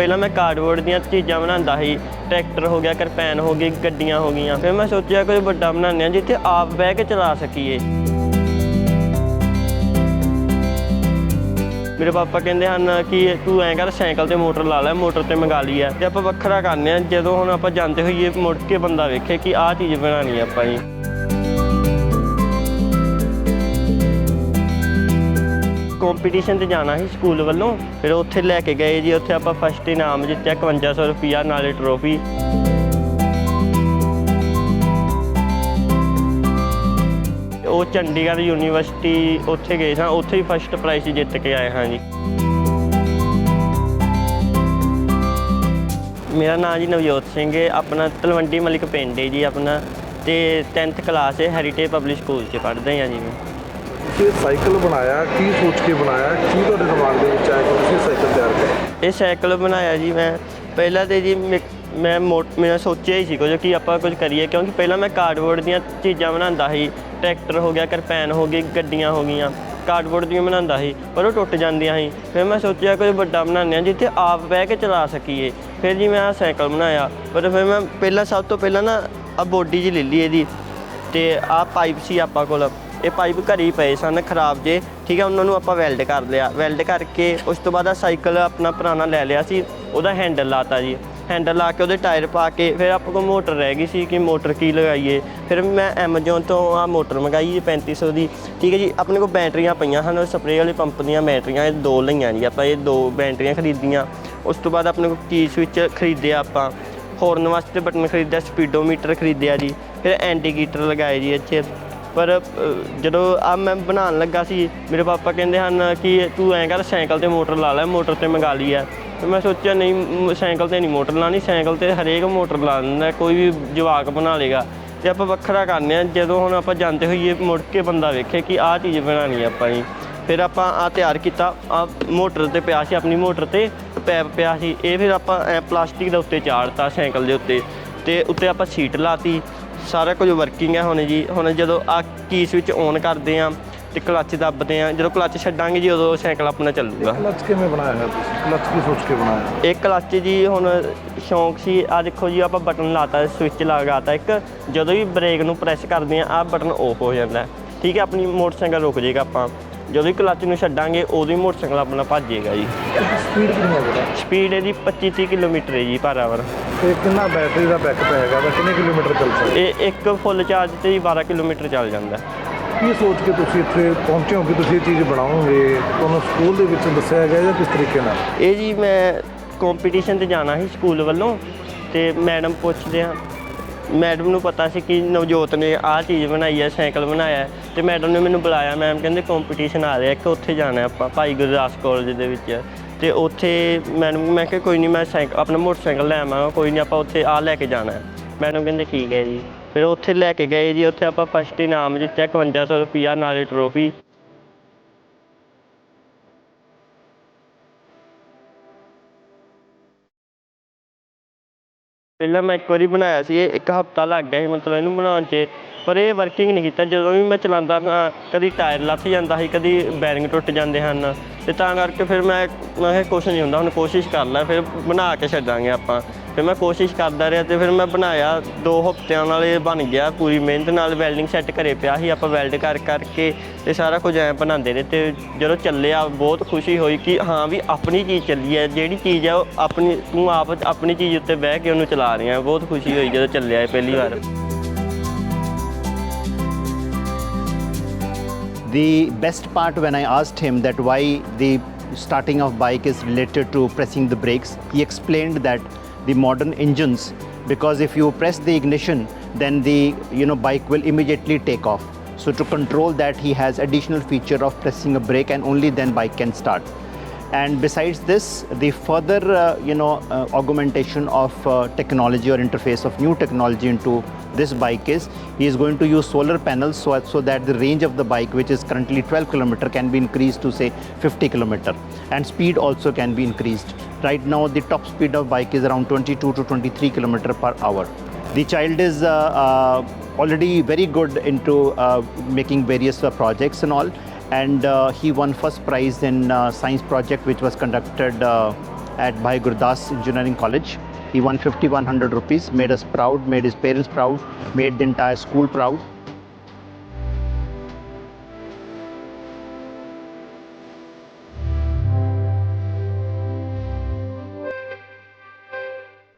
ਪਹਿਲਾਂ ਮੈਂ ਕਾਰਡਬੋਰਡ ਦੀਆਂ ਚੀਜ਼ਾਂ ਬਣਾਉਂਦਾ ਸੀ। ਟਰੈਕਟਰ ਹੋ ਗਿਆ, ਕਰਪੈਨ ਹੋ ਗਈ, ਗੱਡੀਆਂ ਹੋ ਗਈਆਂ। ਫਿਰ ਮੈਂ ਸੋਚਿਆ ਕੋਈ ਵੱਡਾ ਬਣਾਉਂਦੇ ਆ ਜਿੱਥੇ ਆਪ ਬਹਿ ਕੇ ਚਲਾ ਸਕੀਏ। ਮੇਰੇ ਪਾਪਾ ਕਹਿੰਦੇ ਹਨ ਕਿ ਤੂੰ ਐਂ ਕਰ, ਸਾਈਕਲ ਤੇ ਮੋਟਰ ਲਾ ਲੈ, ਮੋਟਰ ਤੇ ਮੰਗਾ ਲਈ ਆ ਤੇ ਆਪਾਂ ਵੱਖਰਾ ਕਰਨੇ ਆ ਜਦੋਂ ਹੁਣ ਆਪਾਂ ਜਾਂਦੇ ਹੋਈਏ, ਮੁੜ ਕੇ ਬੰਦਾ ਵੇਖੇ ਕਿ ਆਹ ਚੀਜ਼ ਬਣਾਉਣੀ ਆ ਆਪਾਂ ਜੀ। ਕੰਪੀਟੀਸ਼ਨ ਤੇ ਜਾਣਾ ਸੀ ਸਕੂਲ ਵੱਲੋਂ, ਫਿਰ ਉੱਥੇ ਲੈ ਕੇ ਗਏ ਜੀ, ਉੱਥੇ ਆਪਾਂ ਫਸਟ ਇਨਾਮ ਜਿੱਤਿਆ 5100 ਰੁਪਿਆ ਨਾਲੇ ਟਰੋਫੀ ਉਹ ਚੰਡੀਗੜ੍ਹ ਯੂਨੀਵਰਸਿਟੀ ਉੱਥੇ ਗਏ ਸਾਂ, ਉੱਥੇ ਹੀ ਫਸਟ ਪ੍ਰਾਈਜ਼ ਜਿੱਤ ਕੇ ਆਏ ਹਾਂ ਜੀ। ਮੇਰਾ ਨਾਮ ਜੀ ਨਵਜੋਤ ਸਿੰਘ ਹੈ, ਆਪਣਾ ਤਲਵੰਡੀ ਮਲਿਕ ਪਿੰਡ ਹੈ ਜੀ ਆਪਣਾ, ਤੇ 10th ਕਲਾਸ ਹੈ ਹੈਰੀਟੇਜ ਪਬਲਿਕ ਸਕੂਲ 'ਚ ਪੜ੍ਹਦੇ ਹਾਂ ਜੀ ਮੈਂ। ਤੁਸੀਂ ਇਹ ਸਾਈਕਲ ਬਣਾਇਆ, ਕੀ ਸੋਚ ਕੇ ਬਣਾਇਆ, ਕੀ ਤੁਹਾਡੇ ਦਿਮਾਗ ਦੇ ਵਿੱਚ ਆਇਆ ਕਿ ਤੁਸੀਂ ਸਾਈਕਲ ਤਿਆਰ ਕਰੋ? ਇਹ ਸਾਈਕਲ ਬਣਾਇਆ ਜੀ ਮੈਂ। ਪਹਿਲਾਂ ਤੇ ਜੀ ਮੈਂ- ਮੈਂ ਮੋ, ਮੈਂ ਸੋਚਿਆ ਹੀ ਸੀ ਕੁਝ ਕਿ ਆਪਾਂ ਕੁਝ ਕਰੀਏ, ਕਿਉਂਕਿ ਪਹਿਲਾਂ ਮੈਂ ਕਾਰਡਬੋਰਡ ਦੀਆਂ ਚੀਜ਼ਾਂ ਬਣਾਉਂਦਾ ਸੀ। ਟਰੈਕਟਰ ਹੋ ਗਿਆ, ਕਰਪੈਨ ਹੋ ਗਈ, ਗੱਡੀਆਂ ਹੋ ਗਈਆਂ। ਕਾਰਡਬੋਰਡ ਦੀਆਂ ਬਣਾਉਂਦਾ ਸੀ, ਪਰ ਉਹ ਟੁੱਟ ਜਾਂਦੀਆਂ ਸੀ। ਫਿਰ ਮੈਂ ਸੋਚਿਆ ਕੁਝ ਵੱਡਾ ਬਣਾਉਂਦੇ ਆ ਜਿੱਥੇ ਆਪ ਬਹਿ ਕੇ ਚਲਾ ਸਕੀਏ। ਫਿਰ ਜੀ ਮੈਂ ਆਹ ਸਾਈਕਲ ਬਣਾਇਆ, ਪਰ ਫਿਰ ਮੈਂ ਪਹਿਲਾਂ ਸਭ ਤੋਂ ਪਹਿਲਾਂ ਨਾ ਆ ਬੋਡੀ ਜੀ ਲੈ ਲਈ ਇਹਦੀ, ਤੇ ਆਹ ਪਾਈਪ ਸੀ ਆਪਾਂ ਕੋਲ। ਇਹ ਪਾਈਪ ਘਰੇ ਹੀ ਪਏ ਸਨ, ਖਰਾਬ ਜੇ। ਠੀਕ ਹੈ, ਉਹਨਾਂ ਨੂੰ ਆਪਾਂ ਵੈਲਡ ਕਰ ਲਿਆ। ਵੈਲਡ ਕਰਕੇ ਉਸ ਤੋਂ ਬਾਅਦ ਆ ਸਾਈਕਲ ਆਪਣਾ ਪੁਰਾਣਾ ਲੈ ਲਿਆ ਸੀ। ਉਹਦਾ ਹੈਂਡਲ ਲਾਤਾ ਜੀ। ਹੈਂਡਲ ਲਾ ਕੇ ਉਹਦੇ ਟਾਇਰ ਪਾ ਕੇ ਫਿਰ ਆਪਾਂ ਕੋਲ ਮੋਟਰ ਰਹਿ ਗਈ ਸੀ ਕਿ ਮੋਟਰ ਕੀ ਲਗਾਈਏ। ਫਿਰ ਮੈਂ ਐਮਾਜ਼ੋਨ ਤੋਂ ਆ ਮੋਟਰ ਮੰਗਾਈ ਜੀ 3500 ਦੀ। ਠੀਕ ਹੈ ਜੀ, ਆਪਣੇ ਕੋਲ ਬੈਟਰੀਆਂ ਪਈਆਂ ਹਨ। ਸਪਰੇਅ ਵਾਲੇ ਪੰਪ ਦੀਆਂ ਬੈਟਰੀਆਂ ਇਹ ਦੋ ਲਈਆਂ ਜੀ। ਆਪਾਂ ਇਹ ਦੋ ਬੈਟਰੀਆਂ ਖਰੀਦੀਆਂ। ਉਸ ਤੋਂ ਬਾਅਦ ਆਪਣੇ ਕੋਲ ਕੀ ਸਵਿਚ ਖਰੀਦਿਆ ਆਪਾਂ। ਹੋਰਨ ਵਾਸਤੇ ਬਟਨ ਖਰੀਦਿਆ ਸਪੀਡੋਮੀਟਰ ਖਰੀਦਿਆ ਜੀ। ਫਿਰ ਐਂਟੀਗੀਟਰ ਲਗਾਏ ਜੀ ਇੱਥੇ। ਪਰ ਜਦੋਂ ਆ ਮੈਂ ਬਣਾਉਣ ਲੱਗਾ ਸੀ, ਮੇਰੇ ਪਾਪਾ ਕਹਿੰਦੇ ਹਨ ਕਿ ਤੂੰ ਐਂ ਕਰ, ਸਾਈਕਲ ਤੇ ਮੋਟਰ ਲਾ ਲੈ, ਮੋਟਰ ਤੇ ਮੰਗਾ ਲਈ ਆ ਤੇ ਮੈਂ ਸੋਚਿਆ, ਨਹੀਂ ਸਾਈਕਲ ਤੇ ਨਹੀਂ ਮੋਟਰ ਲਾਣੀ ਸਾਈਕਲ ਤੇ ਹਰੇਕ ਮੋਟਰ ਲਾ ਦਿੰਦਾ ਕੋਈ ਵੀ ਜਵਾਕ ਬਣਾ ਲੇਗਾ ਤੇ ਆਪਾਂ ਵੱਖਰਾ ਕਰਨੇ ਆ, ਜਦੋਂ ਹੁਣ ਆਪਾਂ ਜਾਂਦੇ ਹੋਈਏ, ਮੁੜ ਕੇ ਬੰਦਾ ਵੇਖੇ ਕਿ ਆਹ ਚੀਜ਼ ਬਣਾਉਣੀ ਆ ਆਪਾਂ ਜੀ। ਫਿਰ ਆਪਾਂ ਆ ਤਿਆਰ ਕੀਤਾ ਆ ਮੋਟਰ ਤੇ ਪਿਆ ਸੀ, ਆਪਣੀ ਮੋਟਰ ਤੇ ਪੈਪ ਪਿਆ ਸੀ। ਇਹ ਫਿਰ ਆਪਾਂ ਐ ਪਲਾਸਟਿਕ ਦੇ ਉੱਤੇ ਚਾੜਤਾ ਸਾਈਕਲ ਦੇ ਉੱਤੇ। ਤੇ ਉੱਤੇ ਆਪਾਂ ਸੀਟ ਲਾਤੀ। ਸਾਰਾ ਕੁਝ ਵਰਕਿੰਗ ਹੈ ਹੁਣ ਜੀ। ਹੁਣ ਜਦੋਂ ਆ ਕੀ ਸਵਿਚ ਔਨ ਕਰਦੇ ਆ ਤੇ ਕਲੱਚ ਦੱਬਦੇ ਆ ਜਦੋਂ ਕਲੱਚ ਛੱਡਾਂਗੇ ਜੀ ਉਦੋਂ ਸਾਈਕਲ ਆਪਣਾ ਚੱਲੂਗਾ। ਕਲਚ ਕਿਵੇਂ ਬਣਾਇਆ ਹੈ ਤੁਸੀਂ? ਕਲਚ ਕੀ ਸੋਚ ਕੇ ਬਣਾਇਆ ਇਹ ਕਲੱਚ ਜੀ ਹੁਣ ਸ਼ੌਂਕ ਸੀ। ਆ ਦੇਖੋ ਜੀ ਆਪਾਂ ਬਟਨ ਲਾਤਾ ਸਵਿਚ ਲਗਾਤਾ। ਇੱਕ ਜਦੋਂ ਵੀ ਬ੍ਰੇਕ ਨੂੰ ਪ੍ਰੈਸ ਕਰਦੇ ਆ ਆ ਬਟਨ ਆਫ ਹੋ ਜਾਂਦਾ। ਠੀਕ ਹੈ ਆਪਣੀ ਮੋਟਰਸਾਈਕਲ ਰੁਕ ਜਾਏਗਾ ਆਪਾਂ। ਜਦੋਂ ਹੀ ਕਲੱਚ ਨੂੰ ਛੱਡਾਂਗੇ ਉਦੋਂ ਹੀ ਮੋਟਰਸਾਈਕਲ ਆਪਣਾ ਭੱਜੇਗਾ ਜੀ। ਸਪੀਡ ਕਿੰਨੀ ਹੈ ਬੇਟਾ ਸਪੀਡ ਇਹਦੀ 25 30 ਕਿਲੋਮੀਟਰ ਹੈ ਜੀ ਪਰ ਆਵਰ ਤੇ ਕਿੰਨਾ ਬੈਟਰੀ ਦਾ ਬੈਕਅਪ ਹੈਗਾ ਵਾ? ਕਿੰਨੇ ਕਿਲੋਮੀਟਰ ਚੱਲ ਸਕਦਾ? ਇਹ ਇੱਕ ਫੁੱਲ ਚਾਰਜ ਤੇ ਹੀ 12 ਕਿਲੋਮੀਟਰ ਚੱਲ ਜਾਂਦਾ। ਕੀ ਸੋਚ ਕੇ ਤੁਸੀਂ ਇੱਥੇ ਪਹੁੰਚੇ ਹੋ ਕਿ ਤੁਸੀਂ ਇਹ ਚੀਜ਼ ਬਣਾਓਗੇ? ਤੁਹਾਨੂੰ ਸਕੂਲ ਦੇ ਵਿੱਚ ਦੱਸਿਆ ਗਿਆ ਜਾਂ ਕਿਸ ਤਰੀਕੇ ਨਾਲ? ਇਹ ਜੀ ਮੈਂ ਕੰਪੀਟੀਸ਼ਨ ਤੇ ਜਾਣਾ ਸੀ ਸਕੂਲ ਵੱਲੋਂ ਤੇ ਮੈਡਮ ਪੁੱਛਦੇ ਆ ਮੈਡਮ ਨੂੰ ਪਤਾ ਸੀ ਕਿ ਨਵਜੋਤ ਨੇ ਆਹ ਚੀਜ਼ ਬਣਾਈ ਹੈ, ਸਾਈਕਲ ਬਣਾਇਆ ਹੈ। ਤੇ ਮੈਡਮ ਨੇ ਮੈਨੂੰ ਬੁਲਾਇਆ, ਮੈਮ ਕਹਿੰਦੇ ਕੰਪੀਟੀਸ਼ਨ ਆ ਰਿਹਾ ਕਿ ਉੱਥੇ ਜਾਣਾ ਆਪਾਂ, ਭਾਈ ਗੁਰਦਾਸ ਕਾਲਜ ਦੇ ਵਿੱਚ। ਤੇ ਉੱਥੇ ਮੈਡਮ, ਮੈਂ ਕਿਹਾ ਕੋਈ ਨਹੀਂ, ਮੈਂ ਸਾਈਕਲ ਆਪਣਾ ਮੋਟਰਸਾਈਕਲ ਲੈ ਆਵਾਂਗਾ ਕੋਈ ਨਹੀਂ ਆਪਾਂ ਉੱਥੇ ਆ ਲੈ ਕੇ ਜਾਣਾ ਹੈ। ਮੈਡਮ ਕਹਿੰਦੇ ਠੀਕ ਹੈ ਜੀ। ਫਿਰ ਉੱਥੇ ਲੈ ਕੇ ਗਏ ਜੀ, ਉੱਥੇ ਆਪਾਂ ਫਸਟ ਇਨਾਮ ਜਿੱਤਿਆ 5100 ਰੁਪਿਆ ਨਾਲੇ ਟਰੋਫੀ ਪਹਿਲਾਂ ਮੈਂ ਇੱਕ ਵਾਰੀ ਬਣਾਇਆ ਸੀ ਇਹ ਇੱਕ ਹਫਤਾ ਲੱਗ ਗਿਆ ਸੀ ਮਤਲਬ ਇਹਨੂੰ ਬਣਾਉਣ 'ਚ, ਪਰ ਇਹ ਵਰਕਿੰਗ ਨਹੀਂ ਕੀਤਾ। ਜਦੋਂ ਵੀ ਮੈਂ ਚਲਾਉਂਦਾ ਹਾਂ, ਕਦੀ ਟਾਇਰ ਲੱਥ ਜਾਂਦਾ ਸੀ, ਕਦੀ ਬੈਰਿੰਗ ਟੁੱਟ ਜਾਂਦੇ ਹਨ। ਅਤੇ ਤਾਂ ਕਰਕੇ ਫਿਰ ਮੈਂ ਮੈਂ ਕਿਹਾ ਕੁਛ ਨਹੀਂ ਹੁੰਦਾ, ਹੁਣ ਕੋਸ਼ਿਸ਼ ਕਰ ਲੈ, ਫਿਰ ਬਣਾ ਕੇ ਛੱਡਾਂਗੇ ਆਪਾਂ। ਫਿਰ ਮੈਂ ਕੋਸ਼ਿਸ਼ ਕਰਦਾ ਰਿਹਾ ਤੇ ਫਿਰ ਮੈਂ ਬਣਾਇਆ ਦੋ ਹਫ਼ਤਿਆਂ ਨਾਲ ਇਹ ਬਣ ਗਿਆ ਪੂਰੀ ਮਿਹਨਤ ਨਾਲ ਵੈਲਡਿੰਗ ਸੈੱਟ ਘਰੇ ਪਿਆ ਸੀ ਆਪਾਂ ਵੈਲਡ ਕਰ ਕਰਕੇ ਤੇ ਸਾਰਾ ਕੁਝ ਐਂ ਬਣਾਉਂਦੇ ਰਹੇ ਤੇ ਜਦੋਂ ਚੱਲਿਆ ਬਹੁਤ ਖੁਸ਼ੀ ਹੋਈ ਕਿ ਹਾਂ ਵੀ ਆਪਣੀ ਚੀਜ਼ ਚੱਲੀ ਹੈ ਜਿਹੜੀ ਚੀਜ਼ ਹੈ ਉਹ ਆਪਣੀ ਤੂੰ ਆਪ ਆਪਣੀ ਚੀਜ਼ ਉੱਤੇ ਬਹਿ ਕੇ ਉਹਨੂੰ ਚਲਾ ਰਿਹਾ ਬਹੁਤ ਖੁਸ਼ੀ ਹੋਈ ਜਦੋਂ ਚੱਲਿਆ ਇਹ ਪਹਿਲੀ ਵਾਰ। The best part when I asked him that why the starting of bike is related to pressing the brakes, he explained that the modern engines, because if you press the ignition, then the you know bike will immediately take off. So to control that, he has additional feature of pressing a brake, and only then bike can start. And besides this, the further uh, you know uh, augmentation of uh, technology or interface of new technology into this bike is he is going to use solar panels so, so that the range of the bike which is currently 12 kilometer can be increased to say 50 kilometer and speed also can be increased right now the top speed of bike is around 22 to 23 kilometer per hour the child is uh, uh, already very good into uh, making various projects and all and he won first prize in science project which was conducted at Bhai Gurdas Engineering College. He won 50 100 rupees, made us proud, made his parents proud, made the entire school proud.